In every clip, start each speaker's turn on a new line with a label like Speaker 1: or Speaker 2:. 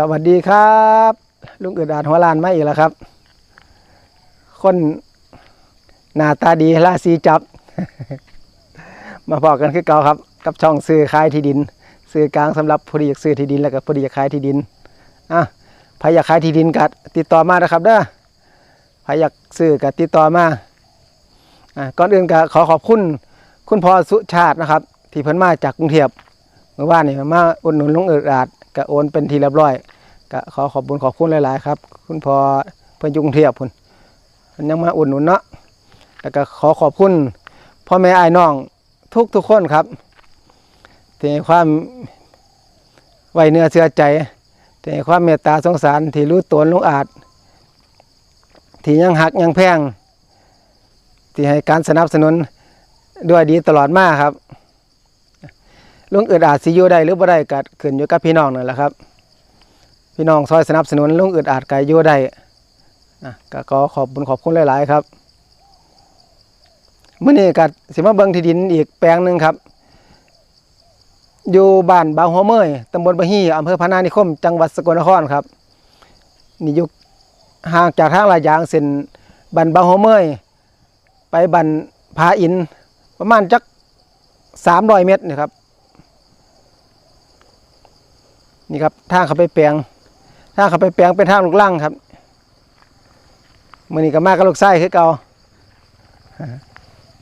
Speaker 1: สวัสดีครับ ลุงอึดอาดหัวลานมาอีกแล้วครับ คนหน้าตาดีราศีจับ มาพอกันคือเก่าครับ กับช่องซื้อขายที่ดิน ซื้อกลางสำหรับผู้ที่อยากซื้อที่ดินแล้วก็ผู้ที่อยากขายที่ดินอะใครอยากขายที่ดินก็ติดต่อมานะครับเด้อใครอยากซื้อก็ติดต่อมาอะก่อนอื่นก็ขอขอบคุณคุณพ่อสุชาตินะครับ ที่เพิ่นมาจากกรุงเทพเมื่อวานนี่มาอุดหนุนลุงอึดอาด ก็โอนเป็นทีเรียบร้อยก็ขอขอบคุณขอบคุณหลาย ๆ ครับ คุณพ่อเพิ่อนยุงเทพพุ่นเพิ่นยังมาอุดหนุนเนาะแล้วก็ขอขอบคุณพ่อแม่อ้ายน้องทุกทุกคนครับที่ความไว้เนื้อเชื่อใจที่ความเมตตาสงสารที่รู้ตัวลุงอาจ ที่ยังหักยังแพงที่ให้การสนับสนุนด้วยดีตลอดมาครับ ลุงอึดอาจสิอยู่ได้หรือบ่ได้ก็ขึ้นอยู่กับพี่น้องนั่นแหละครับ พี่น้องซอยสนับสนุนลุงอึดอาดไก่อยู่ได้นะก็ขอขอบคุญขอบคุณหลาย ๆ ครับเมื่อนี้ก็สิมาเบิ่งที่ดินอีกแปลงหนึ่งครับ อยู่บ้านบางหัวเมยตำบลบะฮีอำเภอพนานิคม จังหวัดสกลนครครับ นี่อยู่ห่างจากทางลาดยางเส้นบ้านบางหัวเมยไปบ้านพาอินประมาณจักสามร้อยเมตรนี่ครับ นี่ครับทางเขาไปแปลงทางเขาไปแปลงเป็นทางลูกลังครับมื่อนี้ก็มากับลูกไส้คือเก่า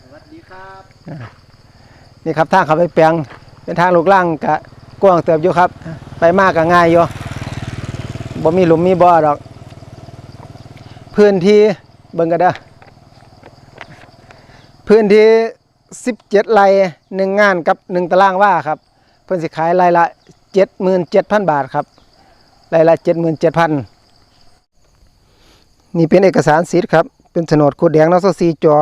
Speaker 2: สวัสดีครับ
Speaker 1: นี่ครับทางเขาไปแปลงเป็นทางลูกลังกะกว้างเติบอยู่ครับ ไปมากก็ง่ายอยู่บ่มีหลุมมีบ่อดอก พื้นที่เบิ่งกันเด้อพื้นที่17ไร่หนึ่งงานกับหนึ่งตารางว่าครับ เพิ่นสิขายไร่ละ 77,000บาทครับไร่ละ77,000นี่เป็นเอกสารสิทธิ์ครับ เป็นโฉนดคูดแดงนอสซีจอ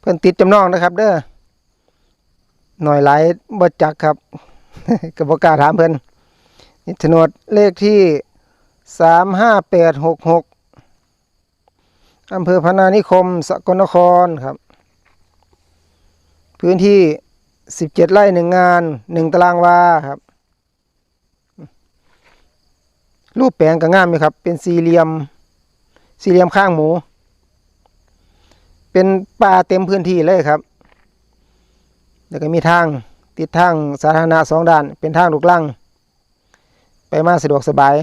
Speaker 1: เพิ่อนติดจำนองนะครับ เด้อหน่อยหลายบ่จักครับก็บ่กล้าถามเพิ่อนนี่โฉนดเลขที่35866อำเภอพนานิคม สกลนครครับ พื้นที่17ไร่หนึ่งงาน1ตารางวาครับ รูปแปลงก็งามอยู่ครับ เป็นสี่เหลี่ยม สี่เหลี่ยมข้างหมู เป็นป่าเต็มพื้นที่เลยครับ แล้วก็มีทางติดทางสาธารณะสองด้าน เป็นทางลูกลังไปมาสะดวกสบาย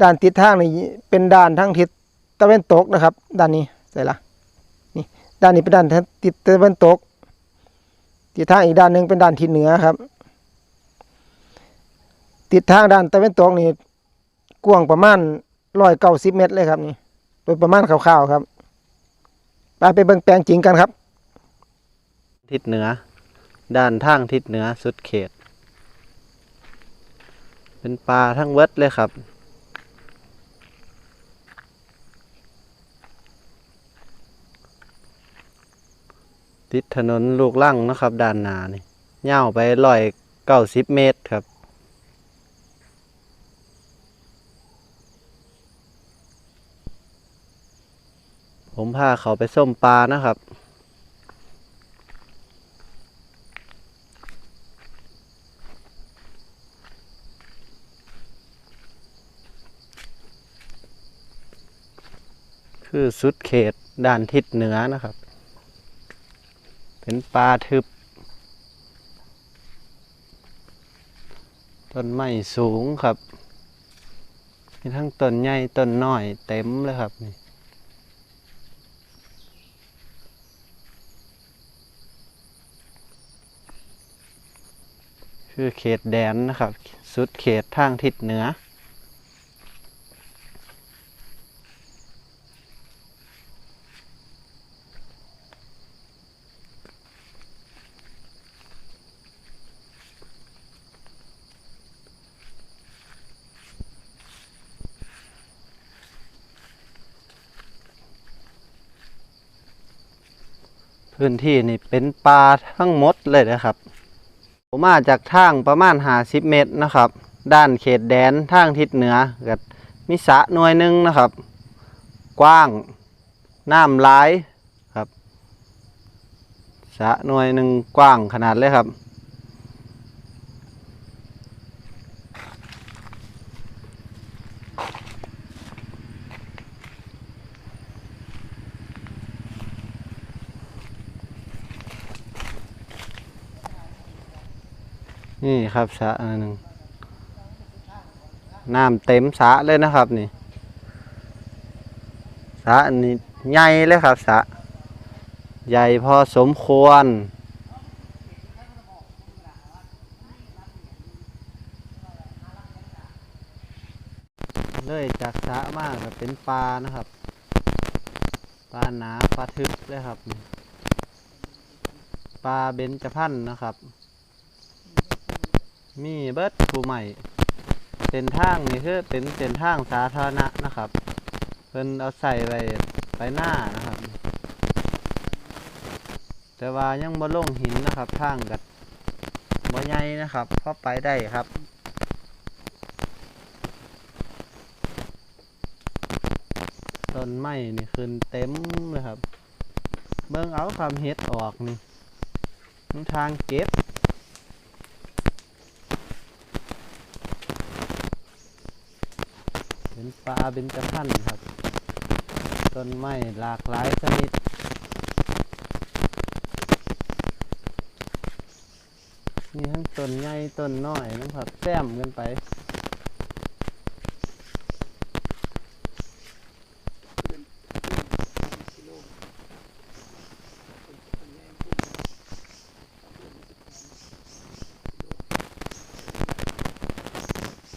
Speaker 1: ด้านติดทางนี่เป็นด้านทางทิศตะวันตกนะครับ ด้านนี้ใส่ละนี่ด้านนี้เป็นด้านทิศตะวันตกติดทางอีกด้านหนึ่งเป็นด้านทิศเหนือครับ ติดทางด้านตะวันตกนี่ กว้างประมาณร้อยเก้าสิบเมตรเลยครับนี่โดยประมาณคร่าวๆครับไปไปเบิ่งแปลงจริงกันครับ
Speaker 2: ทิศเหนือ ด้านทางทิศเหนือสุดเขต เป็นปลาทั้งเวิดเลยครับ ติดถนนลูกลั่งนะครับ ด้านหน้านี่ยาวไปร้อยเก้าสิบเมตรครับ ผมพาเขาไปส้มปลานะครับ คือสุดเขตด้านทิศเหนือนะครับ เป็นป่าทึบ ต้นไม้สูงครับ มีทั้งต้นใหญ่ต้นน้อยเต็มเลยครับนี่ คือเขตแดนนะครับ สุดเขตทางทิศเหนือ พื้นที่นี่เป็นป่าทั้งหมดเลยนะครับ ผมมาจากทางประมาณหาสิบเมตรนะครับ ด้านเขตแดนทางทิศเหนือกับมิสะหน่วยหนึ่งนะครับ กว้างน้ำลายครับสะหน่วยหนึ่งกว้างขนาดเลยครับ ท นี่ครับสระอันหนึ่งน้ำเต็มสระเลยนะครับนี่สระนนี้ใหญ่เลยครับสระใหญ่พอสมควร เลยจากสระมากก็เป็นปลานะครับปลาหนาปลาทึบเลยครับปลาเบญจพรรณนะครับ มีเบิร์ดผู้ใหม่เส้นทางนี่คือเป็นเส้นทางสาธารณะนะครับ เพิ่นเอาใส่ไว้ไปหน้านะครับ แต่ว่ายังบ่ลงหินนะครับทางกัดบ่ใหญ่นะครับพอไปได้ครับต้นไม้นี่ขึ้นเต็มเลยครับ เบิ่งเอาคำเฮ็ดออกนี่ทางเก็บ เปลาเบญจพันธุ์ครับ ต้นไม้หลากหลายชนิดมีทั้งต้นใหญ่ต้นน้อยนะครับแซมกันไป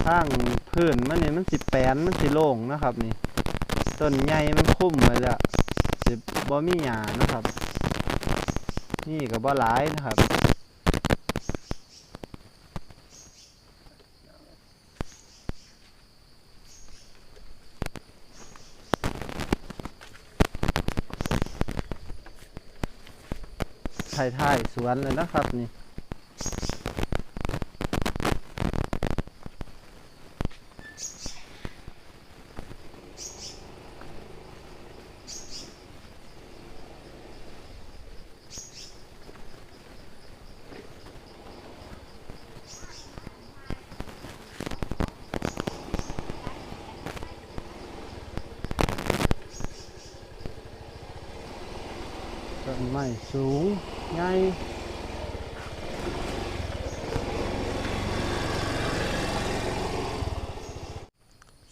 Speaker 2: ข้างพื้นมันนี่มันสิแปนมันสิโล่งนะครับ นี่ต้นใหญ่มันคุ้มไว้แล้วสิบ่มีหญ้านะครับ นี่ก็บ่หลายนะครับถ่ายถ่ายๆสวนเลยนะครับนี่ ม้สูงใหญ่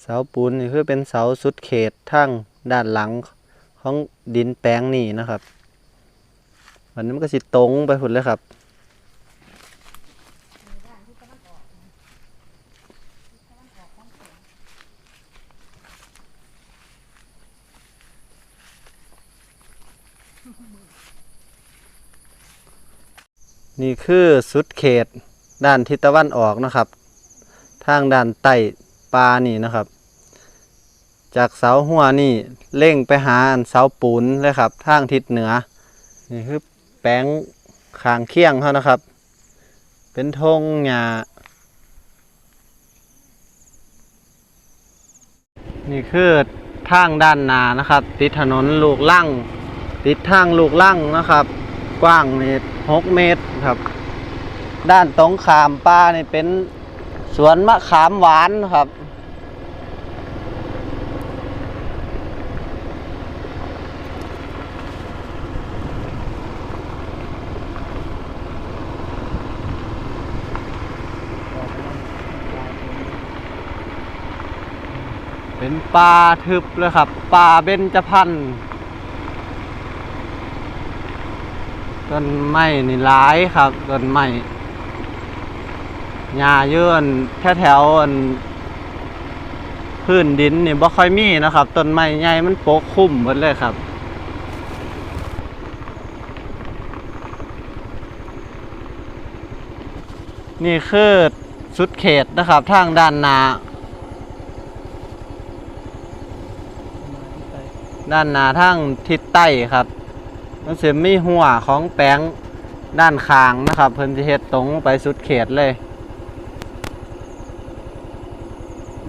Speaker 2: เสาปูนนี่คือเป็นเสาสุดเขตทั้งด้านหลังของดินแปลงนี่นะครับวันนี้มันก็สิตรงไปหุ่นเลยครับ นี่คือสุดเขตด้านทิศตะวันออกนะครับ ทางด้านใต้ปลานี่นะครับ จากเสาหัวนี่เล่งไปหาอันเสาปูนเลยครับ ทางทิศเหนือ นี่คือแป้งคางเคียงเขานะครับ เป็นธงหญ้านี่คือทางด้านหนานะครับ ติดถนนลูกลั่งติดทางลูกลั่งนะครับ กว้างเมตร หกเมตรครับ ด้านตรงขามป้านี่เป็นสวนมะขามหวานครับ เป็นป่าทึบเลยครับป่าเบญจพรรณ ต้นไม้นี่หลายครับต้นไม้หญ้าเยื่อนแถวแถวๆอันพื้นดินนี่บ่ค่อยมีนะครับต้นไม้ใหญ่มันปกคลุมหมดเลยครับนี่คือสุดเขตนะครับ ทางด้านหนา ด้านหนาทางทิศใต้ครับ มันเสิมีหัวของแปลงด้านข้างนะครับ เพิ่นสิเฮ็ดตรงไปสุดเขตเลย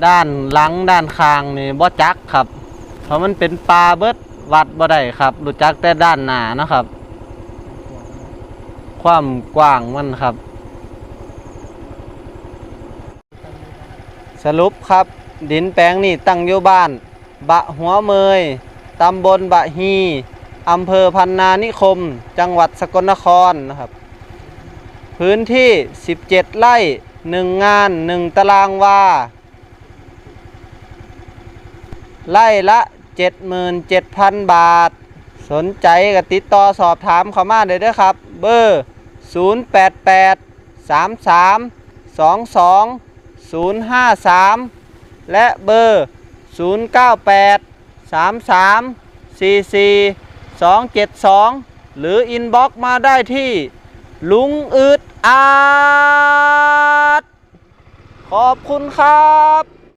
Speaker 2: ด้านหลังด้านข้างนี่บ่จักครับ เพราะมันเป็นปลาเบิดวัดบ่ได้ครับรู้จักแต่ด้านหน้านะครับ ความกว้างมันครับ สรุปครับ ดินแปลงนี่ตั้งอยู่บ้าน บะหัวเมยตำบลบะฮี อำเภอพันนานิคม จังหวัดสกลนครนะครับ พื้นที่ 17 ไร่ 1 งาน 1 ตารางวา ไร่ละ 77,000 บาท สนใจก็ติดต่อสอบถามเขามาเลยด้อครับ เบอร์ 088 33 22 053 และเบอร์ 098 33 44 272 หรืออินบ็อกมาได้ที่ลุงอึดอาดขอบคุณครับ